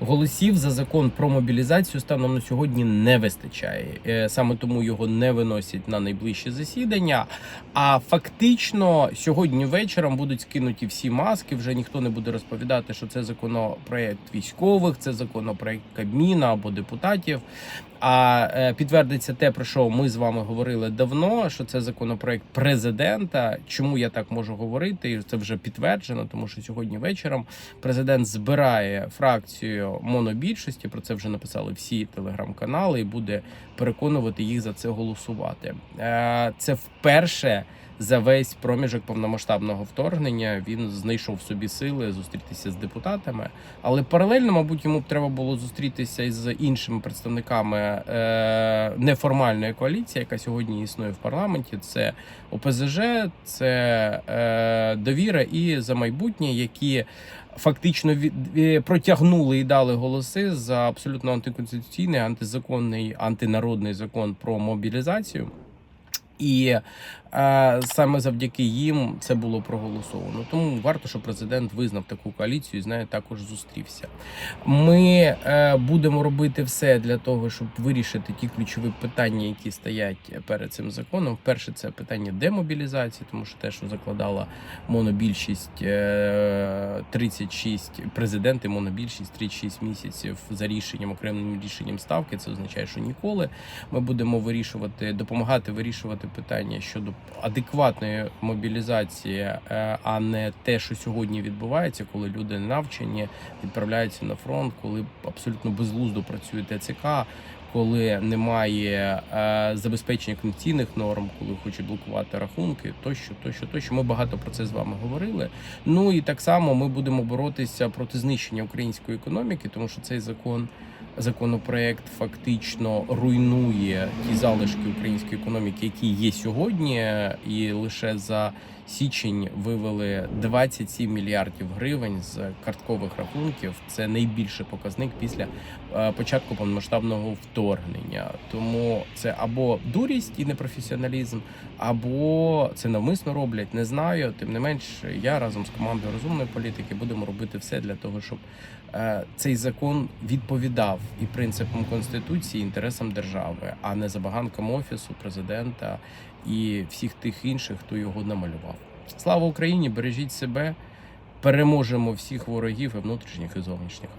Голосів за закон про мобілізацію станом на сьогодні не вистачає. Е, Саме тому його не виносять на найближчі засідання. А фактично сьогодні вечором будуть скинуті всі маски. Вже ніхто не буде розповідати, що це законопроект військових, це законопроект Кабміна або депутатів. А е, підтвердиться те, про що ми з вами говорили давно, що це законопроект президента. Чому я так можу говорити? І це вже підтверджено, тому що сьогодні вечором президент збирає фракцію монобільшості. Про це вже написали всі телеграм-канали, і буде переконувати їх за це голосувати. Е, Це вперше. За весь проміжок повномасштабного вторгнення він знайшов собі сили зустрітися з депутатами, але паралельно, мабуть, йому б треба було зустрітися із іншими представниками е, неформальної коаліції, яка сьогодні існує в парламенті. Це ОПЗЖ, це е, довіра і за майбутнє, які фактично е, протягнули і дали голоси за абсолютно антиконституційний, антизаконний, антинародний закон про мобілізацію. І е, саме завдяки їм це було проголосовано. Тому варто, щоб президент визнав таку коаліцію і з нею також зустрівся. Ми е, будемо робити все для того, щоб вирішити ті ключові питання, які стоять перед цим законом. Перше, це питання демобілізації, тому що те, що закладала монобільшість е, 36 президенти, монобільшість 36 місяців за рішенням окремим рішенням ставки. Це означає, що ніколи ми будемо вирішувати, допомагати вирішувати питання щодо адекватної мобілізації, е, а не те, що сьогодні відбувається, коли люди навчені, відправляються на фронт, коли абсолютно безглуздо працює ТЦК. Коли немає е, забезпечення конституційних норм, коли хочуть блокувати рахунки, тощо, тощо, тощо. Ми багато про це з вами говорили. Ну і так само ми будемо боротися проти знищення української економіки, тому що цей закон законопроект фактично руйнує ті залишки української економіки, які є сьогодні, і лише за січень вивели 27 мільярдів гривень з карткових рахунків. Це найбільший показник після е, початку повномасштабного вторгнення. Тому це або дурість і непрофесіоналізм, або це навмисно роблять. Не знаю. Тим не менш, я разом з командою розумної політики будемо робити все для того, щоб е, цей закон відповідав і принципам конституції, інтересам держави, а не забаганкам офісу, президента і всіх тих інших, хто його намалював. Слава Україні! Бережіть себе, переможемо всіх ворогів і внутрішніх і зовнішніх.